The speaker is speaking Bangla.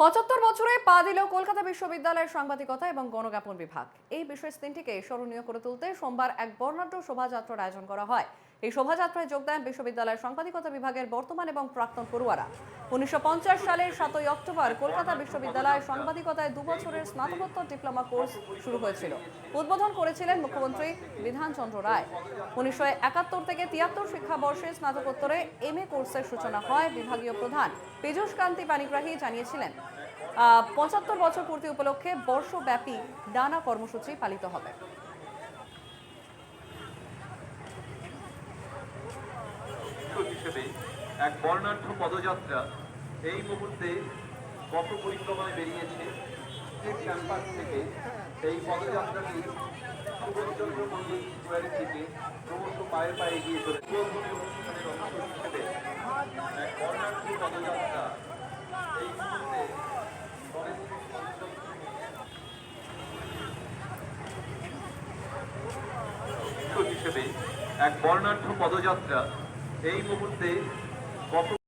পঁচাত্তর বছরে পা দিল কলকাতা বিশ্ববিদ্যালয়ের সাংবাদিকতা এবং গণজ্ঞাপন বিভাগ। এই বিশেষ দিনটিকে স্মরণীয় করে তুলতে সোমবার এক বর্ণাঢ্য শোভাযাত্রার আয়োজন করা হয়। এই শোভাযাত্রায় যোগ দেন বিশ্ববিদ্যালয়ের সাংবাদিকতা বিভাগের বর্তমান এবং প্রাক্তন পড়ুয়ারা। উনিশশো সালের সাতই অক্টোবর কলকাতা বিশ্ববিদ্যালয়ে সাংবাদিকতায় দুবছরের স্নাতকোত্তর ডিপ্লোমা কোর্স শুরু হয়েছিল। উদ্বোধন করেছিলেন মুখ্যমন্ত্রী বিধানচন্দ্র রায়। উনিশশো একাত্তর থেকে তিয়াত্তর শিক্ষাবর্ষে স্নাতকোত্তরে এম এ কোর্সের সূচনা হয় বিভাগীয় প্রধান পীযূষ কান্তি পানিগ্রাহী জানিয়েছিলেন। পঁচাত্তর বছর পূর্তি উপলক্ষে বর্ষব্যাপী ডানা কর্মসূচি পালিত হবে। হিসেবে এক বর্ণাঢ্য পদযাত্রা এই মুহূর্তে পথ পরিক্রমায় বেরিয়েছে ক্যাম্পাস থেকে এই পদযাত্রাটি সুভাষচন্দ্র মন্দির স্কোয়ারের দিকে ক্রমশ পায়ে পায়ে এগিয়ে চলে অনুষ্ঠানের অংশ হিসেবে এক বর্ণাঢ্য পদযাত্রা এই মুহূর্তে হিসেবে এক বর্ণাঢ্য পদযাত্রা এই মুহূর্তে পথ